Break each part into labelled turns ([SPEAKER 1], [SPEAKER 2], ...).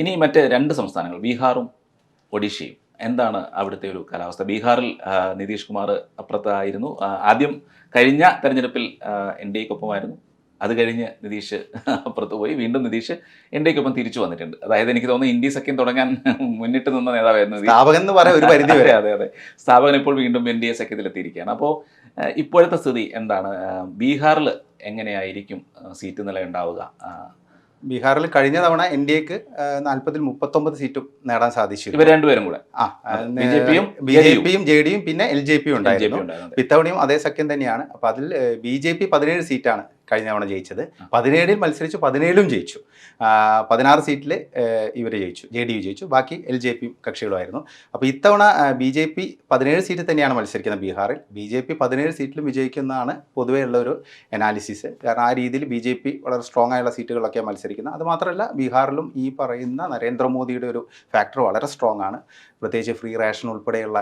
[SPEAKER 1] ഇനി മറ്റേ രണ്ട് സംസ്ഥാനങ്ങൾ ബീഹാറും ഒഡീഷയും എന്താണ് അവിടുത്തെ ഒരു കാലാവസ്ഥ ബീഹാറിൽ നിതീഷ് കുമാർ അപ്പുറത്തായിരുന്നു ആദ്യം കഴിഞ്ഞ തെരഞ്ഞെടുപ്പിൽ എൻ ഡി എക്കൊപ്പമായിരുന്നു അത് കഴിഞ്ഞ് നിതീഷ് അപ്പുറത്ത് പോയി വീണ്ടും നിതീഷ് എക്കൊപ്പം തിരിച്ചു വന്നിട്ടുണ്ട് അതായത് എനിക്ക് തോന്നുന്നു ഇന്ത്യ സഖ്യം തുടങ്ങാൻ മുന്നിട്ട് നിന്ന നേതാവായിരുന്നു സ്ഥാപകൻ എന്ന് പറയാൻ ഒരു പരിധി വരെ അതെ അതെ സ്ഥാപകൻ ഇപ്പോൾ വീണ്ടും എൻ ഡി എ സഖ്യത്തിലെത്തിയിരിക്കുകയാണ് അപ്പോൾ ഇപ്പോഴത്തെ സ്ഥിതി എന്താണ് ബീഹാറിൽ എങ്ങനെയായിരിക്കും സീറ്റ് നില ഉണ്ടാവുക
[SPEAKER 2] ബീഹാറിൽ കഴിഞ്ഞ തവണ എൻ ഡി എക്ക് നാൽപ്പതിൽ മുപ്പത്തൊമ്പത് സീറ്റും നേടാൻ സാധിച്ചു ഇവർ രണ്ടുപേരും കൂടെ ആ ബി ജെ പിയും ബി ജെ പിയും ജെ ഡിയും പിന്നെ എൽ ജെ പിയും ഉണ്ടായിരുന്നു ഇത്തവണയും അതേ സഖ്യം തന്നെയാണ് അപ്പൊ അതിൽ ബി ജെ പി പതിനേഴ് സീറ്റാണ് കഴിഞ്ഞ തവണ ജയിച്ചത് പതിനേഴിൽ മത്സരിച്ചു പതിനേഴിലും ജയിച്ചു പതിനാറ് സീറ്റിൽ ഇവർ ജയിച്ചു ജെ ഡി യു ജയിച്ചു ബാക്കി എൽ ജെ പി കക്ഷികളുമായിരുന്നു അപ്പോൾ ഇത്തവണ ബി ജെ പി പതിനേഴ് സീറ്റിൽ തന്നെയാണ് മത്സരിക്കുന്നത് ബീഹാറിൽ ബി ജെ പി പതിനേഴ് സീറ്റിലും വിജയിക്കുന്നതാണ് പൊതുവേ ഉള്ള ഒരു അനാലിസിസ് കാരണം ആ രീതിയിൽ ബി ജെ പി വളരെ സ്ട്രോങ് ആയുള്ള സീറ്റുകളിലൊക്കെയാണ് മത്സരിക്കുന്നത് അതുമാത്രമല്ല ബീഹാറിലും ഈ പറയുന്ന നരേന്ദ്രമോദിയുടെ ഒരു ഫാക്ടർ വളരെ സ്ട്രോങ് ആണ് പ്രത്യേകിച്ച് ഫ്രീ റേഷൻ ഉൾപ്പെടെയുള്ള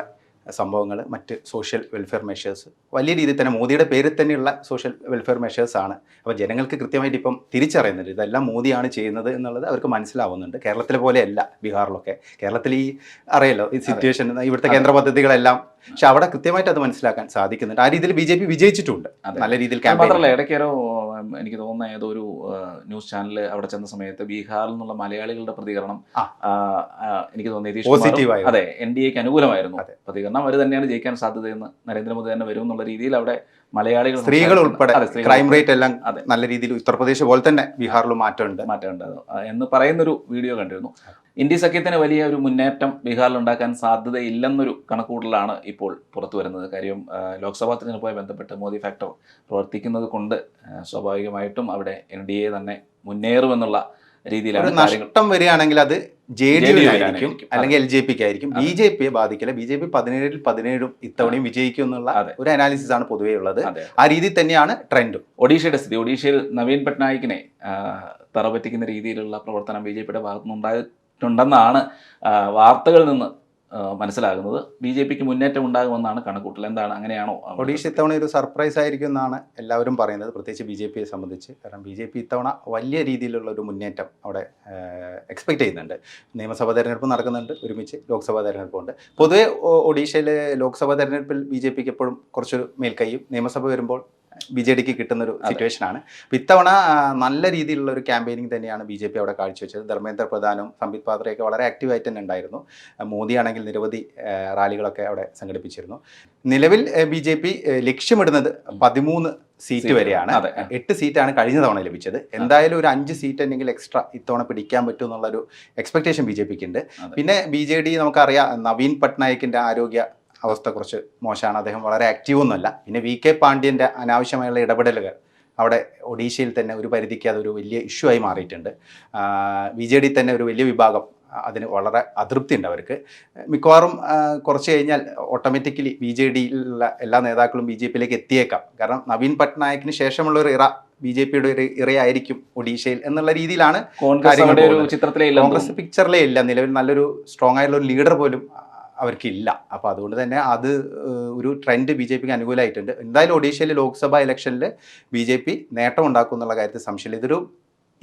[SPEAKER 2] സംഭവങ്ങൾ മറ്റ് സോഷ്യൽ വെൽഫെയർ മെഷേഴ്സ് വലിയ രീതിയിൽ തന്നെ മോദിയുടെ പേരിൽ തന്നെയുള്ള സോഷ്യൽ വെൽഫെയർ മെഷേഴ്സാണ് അപ്പോൾ ജനങ്ങൾക്ക് കൃത്യമായിട്ട് ഇപ്പം തിരിച്ചറിയുന്നുണ്ട് ഇതെല്ലാം മോദിയാണ് ചെയ്യുന്നത് എന്നുള്ളത് അവർക്ക് മനസ്സിലാവുന്നുണ്ട് കേരളത്തിലെ പോലെയല്ല ബീഹാറിലൊക്കെ കേരളത്തിൽ ഈ അറിയല്ലോ ഈ സിറ്റുവേഷൻ ഇവിടുത്തെ കേന്ദ്ര പദ്ധതികളെല്ലാം പക്ഷെ അവിടെ കൃത്യമായിട്ട് അത് മനസ്സിലാക്കാൻ സാധിക്കുന്നുണ്ട് ആ രീതിയിൽ ബി ജെ പി വിജയിച്ചിട്ടുണ്ട് നല്ല രീതിയിൽ
[SPEAKER 1] മാത്രമല്ല ഇടയ്ക്കൊരു എനിക്ക് തോന്നുന്ന ഏതോ ഒരു ന്യൂസ് ചാനൽ അവിടെ ചെന്ന സമയത്ത് ബീഹാറിൽ നിന്നുള്ള മലയാളികളുടെ പ്രതികരണം എനിക്ക് തോന്നിയത് പോസിറ്റീവായി അതെ എൻ ഡി എക്ക് അനുകൂലമായിരുന്നു പ്രതികരണം അവർ തന്നെയാണ് ജയിക്കാൻ സാധ്യതയെന്ന് നരേന്ദ്രമോദി തന്നെ വരും എന്നുള്ള രീതിയിൽ അവിടെ മലയാളികൾ
[SPEAKER 2] സ്ത്രീകൾ ഉൾപ്പെടെ ക്രൈം റേറ്റ് എല്ലാം നല്ല രീതിയിൽ ഉത്തർപ്രദേശ് പോലെ തന്നെ ബീഹാറിൽ മാറ്റമുണ്ട്
[SPEAKER 1] മാറ്റമുണ്ട് എന്ന് പറയുന്നൊരു വീഡിയോ കണ്ടിരുന്നു ഇന്ത്യ സഖ്യത്തിന് വലിയ ഒരു മുന്നേറ്റം ബീഹാറിൽ ഉണ്ടാക്കാൻ സാധ്യതയില്ലെന്നൊരു കണക്കൂട്ടലാണ് ഇപ്പോൾ പുറത്തു വരുന്നത് കാര്യം ലോക്സഭാ തിരഞ്ഞെടുപ്പുമായി ബന്ധപ്പെട്ട് മോദി ഫാക്ടർ പ്രവർത്തിക്കുന്നത് കൊണ്ട് സ്വാഭാവികമായിട്ടും അവിടെ എൻ ഡി എ തന്നെ മുന്നേറുമെന്നുള്ള രീതിയിലാണ്
[SPEAKER 2] നഷ്ടം വരികയാണെങ്കിൽ അത് ജെ ഡി ആയിരിക്കും അല്ലെങ്കിൽ എൽ ജെ പിക്ക് ആയിരിക്കും ബി ജെ പിയെ ബാധിക്കില്ല ബി ജെ പി പതിനേഴിൽ പതിനേഴും ഇത്തവണയും വിജയിക്കും എന്നുള്ള ഒരു അനാലിസിസ് ആണ് പൊതുവേ ഉള്ളത് ആ രീതി തന്നെയാണ് ട്രെൻഡും ഒഡീഷയുടെ സ്ഥിതി ഒഡീഷയിൽ നവീൻ പട്നായിക്കിനെ തറപറ്റിക്കുന്ന രീതിയിലുള്ള പ്രവർത്തനം ബി ജെ പിയുടെ ഭാഗത്തുനിന്നുണ്ടായിട്ടുണ്ടെന്നാണ് വാർത്തകളിൽ നിന്ന് മനസ്സിലാകുന്നത് ബി ജെ പിക്ക് മുന്നേറ്റം ഉണ്ടാകുമെന്നാണ് കണക്കൂട്ടൽ എന്താണ് അങ്ങനെയാണോ ഒഡീഷ ഇത്തവണ ഒരു സർപ്രൈസ് ആയിരിക്കും എന്നാണ് എല്ലാവരും പറയുന്നത് പ്രത്യേകിച്ച് ബി ജെ പിയെ സംബന്ധിച്ച് കാരണം ബി ജെ പി ഇത്തവണ വലിയ രീതിയിലുള്ള ഒരു മുന്നേറ്റം അവിടെ എക്സ്പെക്ട് ചെയ്യുന്നുണ്ട് നിയമസഭാ തെരഞ്ഞെടുപ്പ് നടക്കുന്നുണ്ട് ഒരുമിച്ച് ലോക്സഭാ തെരഞ്ഞെടുപ്പുണ്ട് പൊതുവെ ഒഡീഷയിലെ ലോക്സഭാ തെരഞ്ഞെടുപ്പിൽ ബി ജെ പിക്ക് എപ്പോഴും കുറച്ചൊരു മേൽക്കൈയും നിയമസഭ വരുമ്പോൾ ബി ജെ ഡിക്ക് കിട്ടുന്ന ഒരു സിറ്റുവേഷൻ ആണ് അപ്പോൾ ഇത്തവണ നല്ല രീതിയിലുള്ള ഒരു ക്യാമ്പയിനിങ് തന്നെയാണ് ബി ജെ പി അവിടെ കാഴ്ചവെച്ചത് ധർമ്മേന്ദ്ര പ്രധാനും സംബിത് പാത്രയൊക്കെ വളരെ ആക്റ്റീവായിട്ട് തന്നെ ഉണ്ടായിരുന്നു മോദിയാണെങ്കിൽ നിരവധി റാലികളൊക്കെ അവിടെ സംഘടിപ്പിച്ചിരുന്നു നിലവിൽ ബി ജെ പി ലക്ഷ്യമിടുന്നത് പതിമൂന്ന് സീറ്റ് വരെയാണ് എട്ട് സീറ്റാണ് കഴിഞ്ഞ തവണ ലഭിച്ചത് എന്തായാലും ഒരു അഞ്ച് സീറ്റ് അല്ലെങ്കിൽ എക്സ്ട്രാ ഇത്തവണ പിടിക്കാൻ പറ്റും എന്നുള്ളൊരു എക്സ്പെക്ടേഷൻ ബി ജെ പിക്ക് ഉണ്ട് പിന്നെ ബി ജെ ഡി നമുക്കറിയാം നവീൻ പട്നായിക്കിൻ്റെ ആരോഗ്യ അവസ്ഥ കുറച്ച് മോശമാണ് അദ്ദേഹം വളരെ ആക്റ്റീവൊന്നുമല്ല പിന്നെ വി കെ പാണ്ഡ്യൻ്റെ അനാവശ്യമായുള്ള ഇടപെടലുകൾ അവിടെ ഒഡീഷയിൽ തന്നെ ഒരു പരിധിക്ക് അതൊരു വലിയ ഇഷ്യൂ ആയി മാറിയിട്ടുണ്ട് ബി ജെ ഡി തന്നെ ഒരു വലിയ വിഭാഗം അതിന് വളരെ അതൃപ്തി ഉണ്ട് അവർക്ക് മിക്കവാറും കുറച്ച് കഴിഞ്ഞാൽ ഓട്ടോമാറ്റിക്കലി ബി ജെ ഡിയിലുള്ള എല്ലാ നേതാക്കളും ബി ജെ പിയിലേക്ക് എത്തിയേക്കാം കാരണം നവീൻ പട്നായക്കിന് ശേഷമുള്ള ഒരു ഇറ ബി ജെ പിയുടെ ഒരു ഇറയായിരിക്കും ഒഡീഷയിൽ എന്നുള്ള രീതിയിലാണ് കോൺഗ്രസ് പിക്ചറിലേ ഇല്ല നിലവിൽ നല്ലൊരു സ്ട്രോങ് ആയിട്ടുള്ള ഒരു ലീഡർ പോലും അവർക്കില്ല അപ്പോൾ അതുകൊണ്ട് തന്നെ അത് ഒരു ട്രെൻഡ് ബി ജെ പിക്ക് അനുകൂലമായിട്ടുണ്ട് എന്തായാലും ഒഡീഷയിൽ ലോക്സഭാ ഇലക്ഷനിൽ ബി ജെ പി നേട്ടം ഉണ്ടാക്കും എന്നുള്ള കാര്യത്തിൽ സംശയമില്ല ഇതൊരു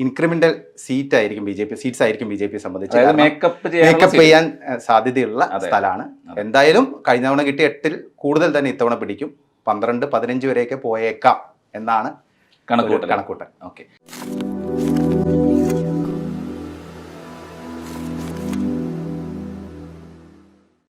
[SPEAKER 2] ഇൻക്രിമെന്റൽ സീറ്റ് ആയിരിക്കും ബി ജെ പി സീറ്റ്സ് ആയിരിക്കും ബി ജെ പിയെ സംബന്ധിച്ച് മേക്കപ്പ് മേക്കപ്പ് ചെയ്യാൻ സാധ്യതയുള്ള സ്ഥലമാണ് എന്തായാലും കഴിഞ്ഞ തവണ കിട്ടിയ എട്ടിൽ കൂടുതൽ തന്നെ ഇത്തവണ പിടിക്കും പന്ത്രണ്ട് പതിനഞ്ച് വരെയൊക്കെ പോയേക്കാം എന്നാണ് കണക്കൂട്ടൽ കണക്കൂട്ടൽ ഓക്കെ